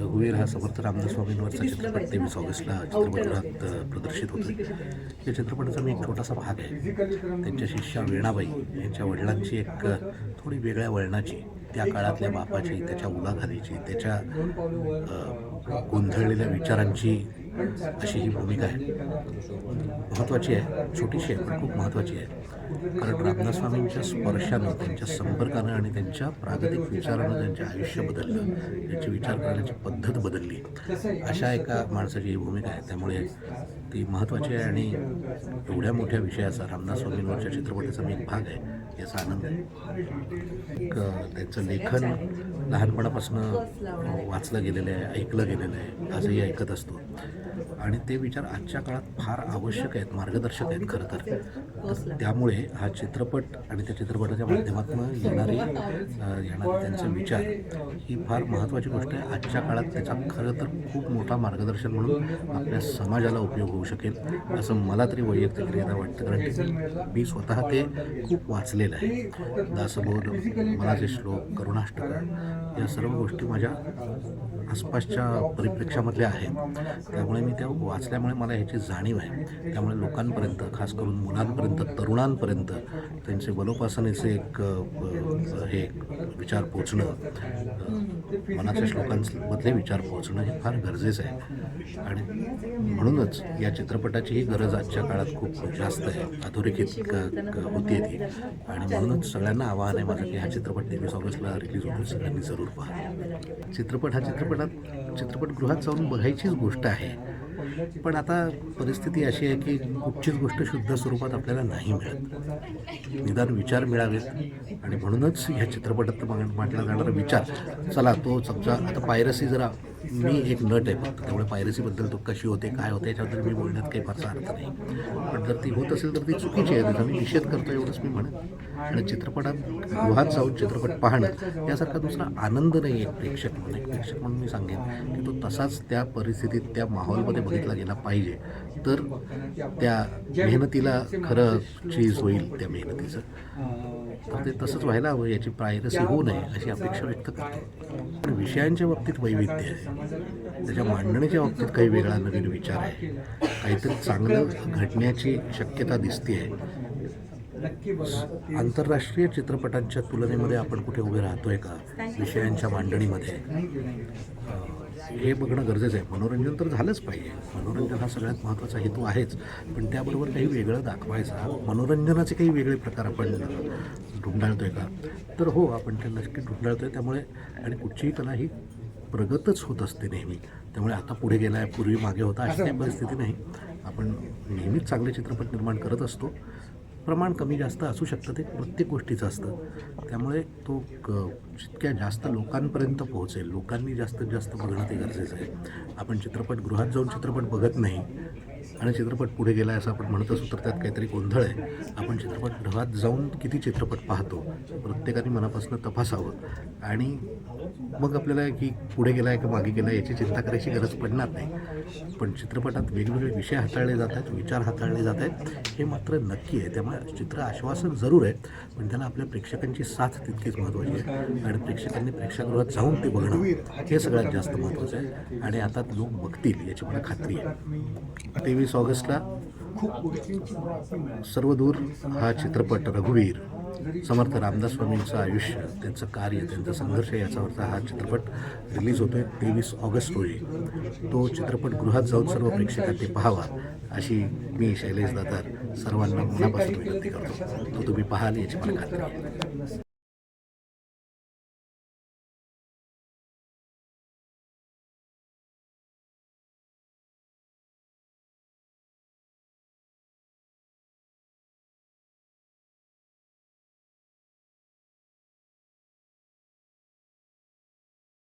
रघुवीर हा समर्थ रामदास स्वामींवरचा चित्रपट तेवीस ऑगस्टला चित्रपटगृहात प्रदर्शित होतो या चित्रपटाचा मी एक छोटासा भाग आहे. त्यांच्या शिष्या वेणाबाई यांच्या वडिलांची एक थोडी वेगळ्या वळणाची त्या काळातल्या बापाची त्याच्या उलाघालीची त्याच्या गोंधळलेल्या विचारांची अशी ही भूमिका आहे. महत्त्वाची आहे. छोटीशी आहे पण खूप महत्त्वाची आहे. कारण रामदास स्वामींच्या स्पर्शानं त्यांच्या संपर्कानं आणि त्यांच्या प्रागतिक विचारानं त्यांचे आयुष्य बदललं. त्यांची विचार करण्याची पद्धत बदलली. अशा एका माणसाची ही भूमिका आहे. त्यामुळे ती महत्त्वाची आहे आणि एवढ्या मोठ्या विषयाचा रामदास स्वामींवरच्या चित्रपटाचा मी एक भाग आहे याचा आनंद आहे. एक त्यांचं लेखन लहानपणापासून वाचलं गेलेलं आहे ऐकलं गेलेलं आहे. आजही ऐकत असतो. आणि ते विचार आजच्या काळात फार आवश्यक आहेत मार्गदर्शक आहेत खरं तर. त्यामुळे हा चित्रपट आणि त्या चित्रपटाच्या माध्यमातून येणारी येणारे त्यांचे विचार ही फार महत्त्वाची गोष्ट आहे. आजच्या काळात त्याचा खरं तर खूप मोठा मार्गदर्शन म्हणून आपल्या समाजाला उपयोग होऊ शकेल असं मला तरी वैयक्तिकरित्या वाटतं. कारण मी स्वतः ते खूप वाचलेलं आहे. दासबोध मनाचे श्लोक करुणाष्टक या सर्व गोष्टी माझ्या आसपासच्या परिप्रेक्षामधल्या आहेत. त्यामुळे मी त्या वाचल्यामुळे मला ह्याची जाणीव आहे. त्यामुळे लोकांपर्यंत खास करून मुलांपर्यंत तरुणांपर्यंत त्यांचे बलोपासनेचे एक हे विचार पोचणं मनाच्या श्लोकांमधले विचार पोचणं हे फार गरजेचं आहे. आणि म्हणूनच या चित्रपटाची ही गरज आजच्या काळात खूप जास्त आहे अधोरेखित होती ती. आणि म्हणूनच सगळ्यांना आवाहन आहे माझं की हा चित्रपट तेवीस ऑगस्टला रिलीज होतो सगळ्यांनी जरूर पहा. चित्रपट हा चित्रपटात चित्रपटगृहात जाऊन बघायचीच गोष्ट आहे. पण आता परिस्थिती अशी आहे की कुठचीच गोष्ट शुद्ध स्वरूपात आपल्याला नाही मिळत. निदान विचार मिळावेत. आणि म्हणूनच ह्या चित्रपटात मांडला जाणारा विचार चला तो समजा आता पायरसी जरा मी एक नट आहे. फक्त त्यामुळे पायरसीबद्दल तो कशी होते काय होते याच्याबद्दल मी बोलण्यात काही फारसा अर्थ नाही. पण जर ती होत असेल तर ती चुकीची आहे. त्याचा मी निषेध करतो एवढंच मी म्हणेन. आणि चित्रपटात गृहात जाऊन चित्रपट पाहणं यासारखा दुसरा आनंद नाही एक प्रेक्षक म्हणून. एक प्रेक्षक म्हणून मी सांगेन की तो तसाच त्या परिस्थितीत त्या माहोलमध्ये बघितला गेला पाहिजे. तर त्या मेहनतीला खरं चीज होईल त्या मेहनतीचं. तर ते तसंच व्हायला हवं याची प्रायरसी होऊ नये अशी अपेक्षा व्यक्त करतो. पण विषयांच्या बाबतीत वैविध्य आहे. त्याच्या मांडणीच्या बाबतीत काही वेगळा नवीन विचार आहे. काहीतरी चांगलं घडण्याची शक्यता दिसते आहे आंतरराष्ट्रीय चित्रपटांच्या तुलनेमध्ये आपण कुठे उभे राहतोय का? विषयांच्या मांडणीमध्ये. हे बघणं गरजेचं आहे. मनोरंजन तर झालंच पाहिजे. मनोरंजन हा सगळ्यात महत्त्वाचा हेतू आहेच. पण त्याबरोबर काही वेगळं दाखवायचा. मनोरंजनाचे काही वेगळे प्रकार आपण ढुंढाळतोय का? तर हो आपण ते नक्की ढुंढाळतोय त्यामुळे आणि कुठचीही कला ही प्रगतच होत असते नेहमी. त्यामुळे आता पुढे गेला आहे पूर्वी मागे होता अशी काही परिस्थिती नाही. आपण नेहमीच चांगले चित्रपट निर्माण करत असतो. प्रमाण कमी जास्त असू शकतं ते प्रत्येक गोष्टीचं असतं. त्यामुळे तो क जितक्या जास्त लोकांपर्यंत पोहोचेल लोकांनी जास्तीत जास्त बघणं ते गरजेचं आहे. आपण चित्रपटगृहात जाऊन चित्रपट बघत नाही आणि चित्रपट पुढे गेला आहे असं आपण म्हणत असू तर त्यात काहीतरी गोंधळ आहे. आपण चित्रपटगृहात जाऊन किती चित्रपट पाहतो प्रत्येकाने मनापासून तपासावं. आणि मग आपल्याला की पुढे गेला आहे का मागे गेला आहे याची चिंता करायची गरज पडणार नाही. पण चित्रपटात वेगवेगळे विषय हाताळले जात आहेत विचार हाताळले जात आहेत. हे मात्र नक्की आहे. त्यामुळे चित्र आश्वासन जरूर आहे पण त्याला आपल्या प्रेक्षकांची साथ तितकीच महत्त्वाची आहे. आणि प्रेक्षकांनी प्रेक्षागृहात जाऊन ते बघणं हे सगळ्यात जास्त महत्त्वाचं आहे. आणि आता लोक बघतील याची मला खात्री आहे. तेवीस ऑगस्टला सर्वदूर हा चित्रपट रघुवीर समर्थ रामदास स्वामींचं आयुष्य त्यांचं कार्य त्यांचा संघर्ष याच्यावरचा हा चित्रपट रिलीज होतोय. तेवीस ऑगस्ट रोजी तो चित्रपट गृहात जाऊन सर्व प्रेक्षकांनी पाहावा अशी मी शैलेश दातार सर्वांना मनापासून विनंती करतो. तो तुम्ही पाहाल याची मला खात्री